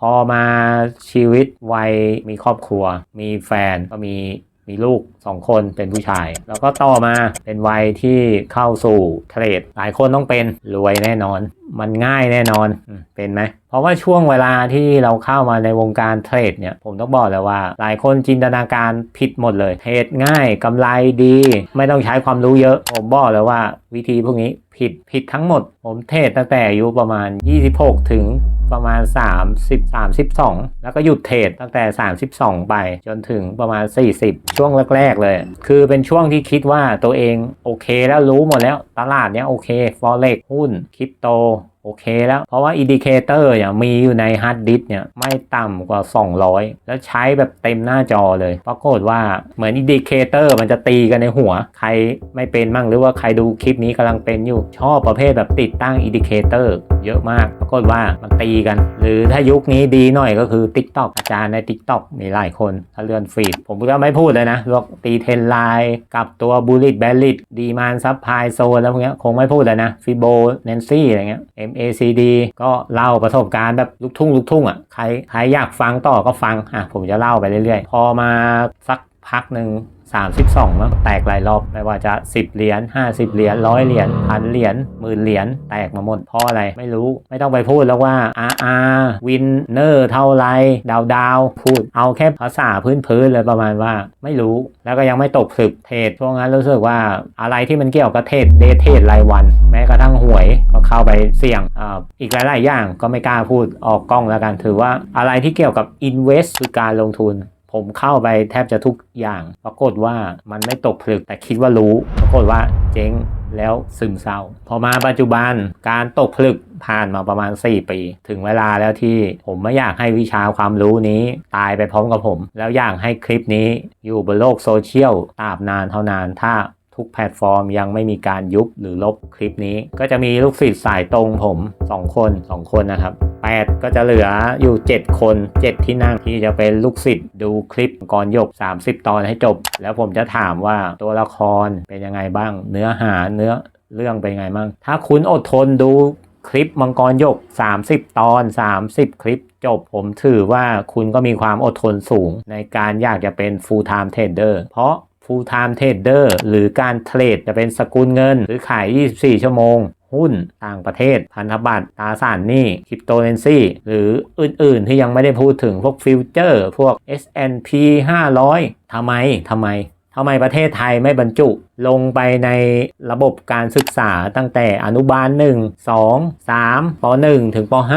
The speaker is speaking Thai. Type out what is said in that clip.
พอมาชีวิตวัยมีครอบครัว มีแฟนก็มีมีลูกสองคนเป็นผู้ชาย แล้วก็ต่อมาเป็นวัยที่เข้าสู่เทรด หลายคนต้องเป็นรวยแน่นอน มันง่ายแน่นอนเป็นไหม เพราะว่าช่วงเวลาที่เราเข้ามาในวงการเทรดเนี่ย ผมต้องบอกเลยว่า หลายคนจินตนาการผิดหมดเลย เทรดง่ายกำไรดี ไม่ต้องใช้ความรู้เยอะ ผมบอกเลยว่าวิธีพวกนี้ผิดผิดทั้งหมด ผมเทรดตั้งแต่อายุประมาณ 26 ถึง ประมาณ 30 32 แล้วก็หยุดเทรดตั้งแต่ 32 ไป จนถึงประมาณ 40 ช่วงแรก ๆ เลย คือเป็นช่วงที่คิดว่าตัวเองโอเคแล้วรู้หมดแล้ว ตลาดเนี้ยโอเค forex หุ้นคริปโต โอเคแล้ว เพราะว่าอินดิเคเตอร์เนี่ยมีอยู่ในฮาร์ดดิสเนี่ยไม่ต่ำกว่า 200 แล้วใช้แบบเต็มหน้าจอเลย ปรากฏว่าเหมือนอินดิเคเตอร์มันจะตีกันในหัว ใครไม่เป็นมั่งหรือว่าใครดูคลิปนี้กำลังเป็นอยู่ ชอบประเภทแบบติดตั้งอินดิเคเตอร์เยอะมาก ปรากฏว่ามันตีกัน หรือถ้ายุคนี้ดีหน่อยก็คือ TikTok อาจารย์ใน TikTok มีหลายคน ถ้าเลื่อนฟีด ผมก็ไม่พูดเลยนะพวกตีเทนไลน์กับตัวบูลลิตแบลลิตดีมานซับพายโซนแล้วพวกเนี้ยคงไม่พูดเลยนะฟิโบเนนซี่อะไรเงี้ย A.C.D. ก็เล่าประสบการณ์แบบลูกทุ่งลูกทุ่งอะใครใครอยากฟังต่อก็ฟังอะผมจะเล่าไปเรื่อยๆ พอมาสักพักหนึ่ง32มั้งแตกหลายรอบไม่ว่าจะ 10 เหรียญ50 เหรียญร้อยเหรียญพันเหรียญหมื่นเหรียญแตกมาหมดเพราะอะไรไม่รู้ไม่ต้องไปพูดแล้วว่า RR วินเนอร์เท่าไรดาวดาวพูดเอาแค่ภาษาพื้นๆเลยประมาณว่าไม่รู้แล้วก็ยังไม่ตกผลึกเทรดช่วงนั้นรู้สึกว่าอะไรที่มันเกี่ยวกับเทรดเดทเทรดรายวัน แม้กระทั่งห เข้าไปเสี่ยงออีกหลาย ๆ อย่างก็ไม่กล้าพูดออกกล้องแล้วกัน ถือว่าอะไรที่เกี่ยวกับ invest คือการลงทุน ผมเข้าไปแทบจะทุกอย่าง ปรากฏว่ามันไม่ตกผลึกแต่คิดว่ารู้ ปรากฏว่าเจ๊งแล้วซึมเศร้า พอมาปัจจุบันการตกผลึกผ่านมาประมาณ 4 ปี ถึงเวลาแล้วที่ผมไม่อยากให้วิชาความรู้นี้ตายไปพร้อมกับผม แล้วอยากให้คลิปนี้อยู่บนโลกโซเชียลตราบนานเท่านาน ถ้า ทุกแพลตฟอร์มยังไม่มีการยุบหรือลบคลิปนี้ ก็จะมีลูกศิษย์สายตรงผม 2 คน 2 คนนะครับ 8 ก็จะเหลืออยู่ 7 คน 7 ที่นั่งที่จะเป็นลูกศิษย์ดูคลิปก่อนยก 30 ตอนให้จบ แล้วผมจะถามว่าตัวละครเป็นยังไงบ้าง เนื้อหาเนื้อเรื่องเป็นยังไงบ้าง ถ้าคุณอดทนดูคลิปมังกรยก 30 ตอน 30 คลิปจบ ผมถือว่าคุณก็มีความอดทนสูงในการอยากจะเป็น full time trader เพราะ full time trader หรือการเทรดจะเป็นสกุลเงิน หรือขาย 24 ชั่วโมง หุ้นต่างประเทศ พันธบัตรตราสารหนี้คริปโตเรนซีหรืออื่นๆที่ยังไม่ได้พูดถึงพวกฟิวเจอร์ พวก S&P 500 ทำไมทำไมทำไมประเทศไทยไม่บรรจุลงไปในระบบการศึกษาตั้งแต่อนุบาล 1 2 3ป .1 ถึงป .5